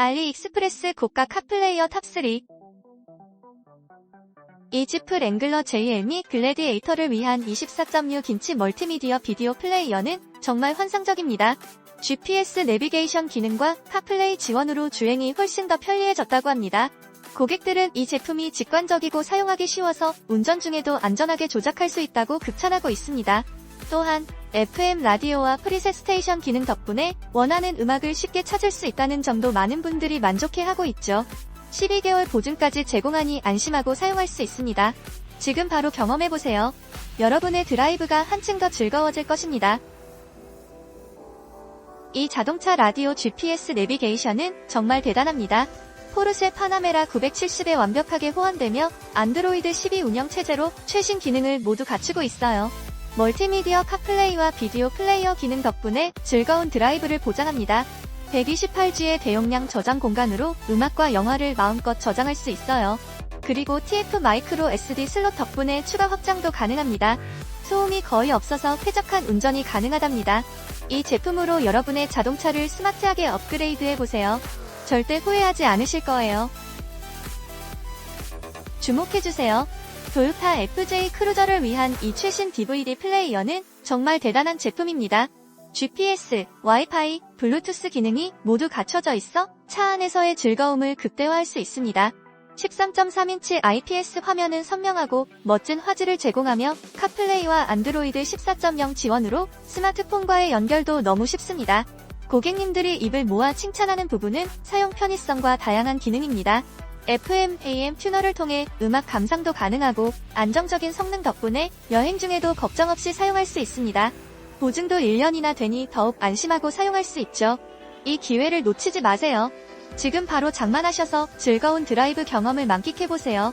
알리익스프레스 고가 카플레이어 탑3 이지프 랭글러 및 글래디에이터를 위한 24.6 인치 멀티미디어 비디오 플레이어는 정말 환상적입니다. GPS 내비게이션 기능과 카플레이 지원으로 주행이 훨씬 더 편리해졌다고 합니다. 고객들은 이 제품이 직관적이고 사용하기 쉬워서 운전 중에도 안전하게 조작할 수 있다고 극찬하고 있습니다. 또한 FM 라디오와 프리셋 스테이션 기능 덕분에 원하는 음악을 쉽게 찾을 수 있다는 점도 많은 분들이 만족해 하고 있죠. 12개월 보증까지 제공하니 안심하고 사용할 수 있습니다. 지금 바로 경험해보세요. 여러분의 드라이브가 한층 더 즐거워질 것입니다. 이 자동차 라디오 GPS 내비게이션은 정말 대단합니다. 포르쉐 파나메라 970에 완벽하게 호환되며 안드로이드 12 운영체제로 최신 기능을 모두 갖추고 있어요. 멀티미디어 카플레이와 비디오 플레이어 기능 덕분에 즐거운 드라이브를 보장합니다. 128G의 대용량 저장 공간으로 음악과 영화를 마음껏 저장할 수 있어요. 그리고 TF 마이크로 SD 슬롯 덕분에 추가 확장도 가능합니다. 소음이 거의 없어서 쾌적한 운전이 가능하답니다. 이 제품으로 여러분의 자동차를 스마트하게 업그레이드해보세요. 절대 후회하지 않으실 거예요. 주목해주세요. 도요타 FJ 크루저를 위한 이 최신 DVD 플레이어는 정말 대단한 제품입니다. GPS, 와이파이, 블루투스 기능이 모두 갖춰져 있어 차 안에서의 즐거움을 극대화할 수 있습니다. 13.3인치 IPS 화면은 선명하고 멋진 화질을 제공하며 카플레이와 안드로이드 14.0 지원으로 스마트폰과의 연결도 너무 쉽습니다. 고객님들이 입을 모아 칭찬하는 부분은 사용 편의성과 다양한 기능입니다. FM, AM 튜너를 통해 음악 감상도 가능하고 안정적인 성능 덕분에 여행 중에도 걱정 없이 사용할 수 있습니다. 보증도 1년이나 되니 더욱 안심하고 사용할 수 있죠. 이 기회를 놓치지 마세요. 지금 바로 장만하셔서 즐거운 드라이브 경험을 만끽해보세요.